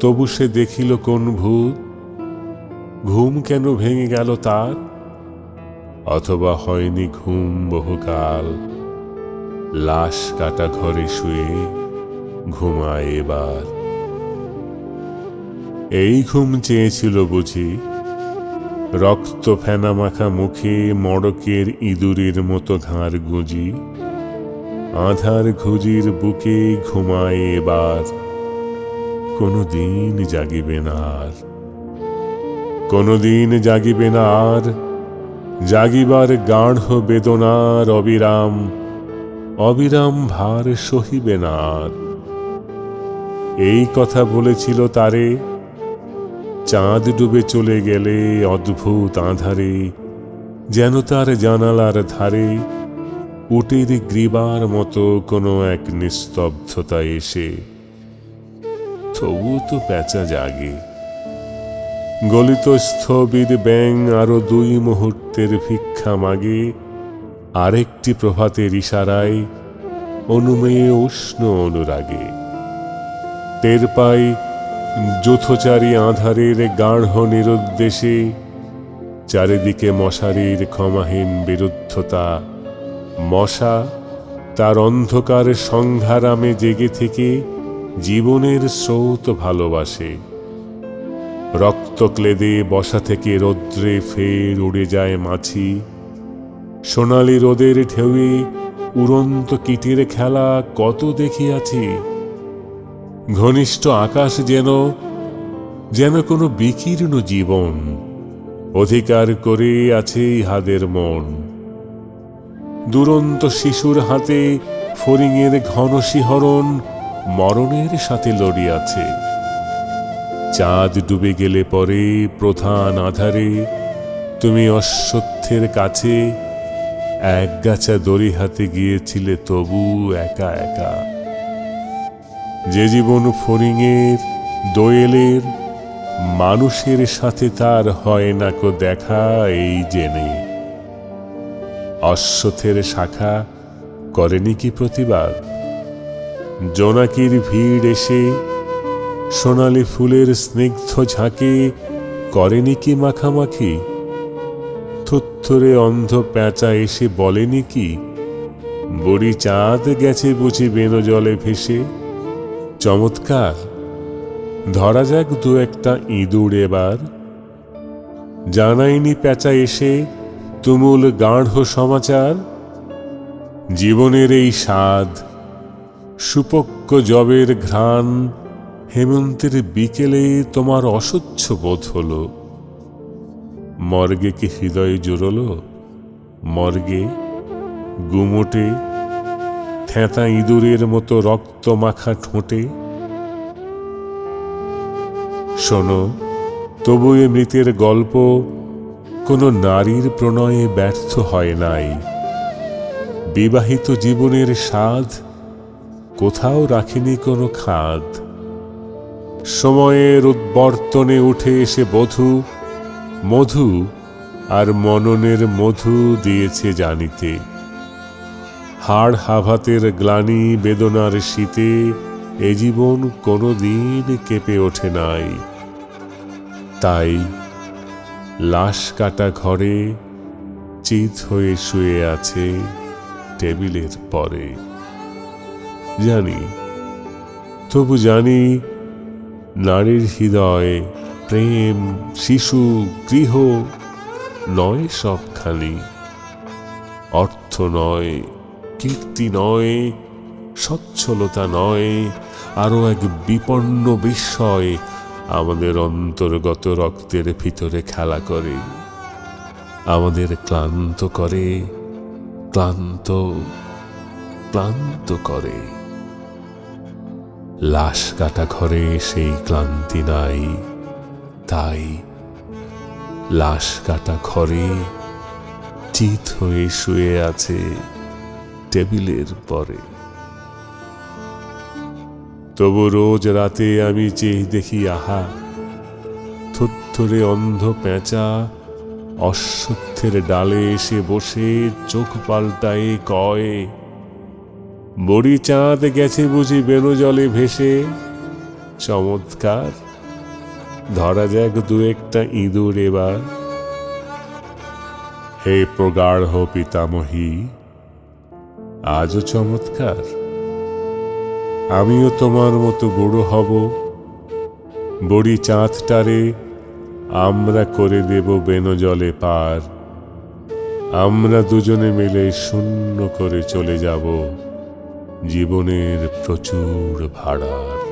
তবু সে দেখিল কোন ভূত? ঘুম কেন ভেঙে গেল তার? অথবা হয়নি ঘুম বহুকাল? লাশ কাটা ঘরে শুয়ে ঘুমায় এবার। এই ঘুম চেয়েছিল বুঝি। রক্ত ফেনা মাখা মুখে মড়কের ইঁদুরের মতো ঘাড় গুঁজি। আধার ঘুজির বুকে ঘুমায় এবার। কোনো দিন জাগিবে না আর। কোনো দিন জাগিবে না আর। জাগিবার গাঢ় বেদনার অবিরাম অবিরাম ভার সহিবে না আর। এই কথা বলেছিল তারে। চাঁদ ডুবে চলে গেলে অদ্ভুত আধারে, যেন তার জানালার ধারে উটের গ্রীবার মতো কোনো এক নিস্তব্ধতা এসে তবু তো প্যাঁচা জাগে। গলিত স্থবির ব্যাং আরও দুই মুহূর্তের ভিক্ষা মাগে। আরেকটি প্রভাতের ইশারায় অনুমেয়ে উষ্ণ অনুরাগে। টের পাই যুথচারী আধারের গাঢ় নিরুদ্দেশে চারিদিকে মশারির ক্ষমাহীন বিরুদ্ধতা। মশা তার অন্ধকার সংঘারামে জেগে থেকে জীবনের স্রোত ভালোবাসে। রক্ত ক্লেদে বসা থেকে রৌদ্রে ফের উড়ে যায় মাছি সোনালি রোদের ঢেউয়ে উড়ন্ত কীটের খেলা কত দেখিয়াছি। ঘনিষ্ঠ আকাশ যেন যেন কোনো বিকীর্ণ জীবন অধিকার করে আছে ইহাদের মন। দুরন্ত শিশুর হাতে ফরিংয়ের ঘন শিহরণ মরণের সাথে লড়িয়াছে। চাঁদ ডুবে গেলে পরে প্রধান আধারে তুমি অশ্বত্থের কাছে এক গাছা দড়ি হাতে গিয়েছিলে তবু একা একা। যে জীবন ফরিংয়ের দোয়েলের, মানুষের সাথে তার হয় না কো দেখা এই জেনে। অশ্বথের শাখা করেনি কি প্রতিবাদ? জোনাকির ভিড় এসে সোনালি ফুলের স্নিগ্ধ ঝাঁকে করেনি কি মাখামাখি? থুত্থরে অন্ধ প্যাঁচা এসে বলেনি কি? বড়ি চাঁদ গেছে বুঝি বেনো জলে ভেসে। চমৎকার। ধরা যাক দু একটা ইঁদুর এবার। জানাইনি প্যাঁচা এসে তুমুল গাঢ় সমাচার। জীবনের এই স্বাদ সুপক্ক জবের ঘ্রাণ, হেমন্তের বিকেলে তোমার অসহ্য বোধ হল। মর্গে কি হৃদয়ে জুড়ল মর্গে গুমোটে থ্যাঁতা ইঁদুরের মতো রক্ত মাখা ঠোঁটে। শোনো, তবু এ মৃতের গল্প কোনো নারীর প্রণয়ে ব্যর্থ হয় নাই। বিবাহিত জীবনের স্বাদ কোথাও রাখিনি কোনো খাদ। সময়ের উদ্বর্তনে উঠে এসে বধূ, মধু আর মননের মধু দিয়েছে জানিতে। হাড় হাভাতের গ্লানি বেদনার শীতে এ জীবন কোনো দিন কেঁপে ওঠে নাই। তাই লাশ কাটা ঘরে চিত হয়ে শুয়ে আছে টেবিলের পরে। জানি, তবু জানি নারীর হৃদয় প্রেম, শিশু, গৃহ নয় সবখানি। অর্থ নয়, কীর্তি নয়, সচ্ছলতা নয়, আরও এক বিপন্ন বিস্ময় আমাদের অন্তর্গত রক্তের ভিতরে খেলা করে। আমাদের ক্লান্ত করে, ক্লান্ত ক্লান্ত করে। লাশ কাটা ঘরে সেই ক্লান্তি নাই। তাই লাশ কাটা ঘরে চিত হয়ে শুয়ে আছে টেবিলের পরে। তবু রোজ রাতে আমি চেয়ে দেখি, আহা থুত্থরে অন্ধ পেঁচা অশ্বত্থের ডালে এসে বসে চোখ পাল্টায়ে কয় বড়ি চাঁদ গেছে বুঝি বেনু জলে ভেসে। চমৎকার। ধরা যাক দু একটা ইঁদুর এবার। হে প্রগাঢ় পিতামহী, আজও চমৎকার। আমিও তোমার মতো বুড়ো হব। বড়ি চাঁদটারে আমরা করে দেব বেনো জলে পার। আমরা দুজনে মিলে শূন্য করে চলে যাব। জীবনের প্রচুর ভাড়ার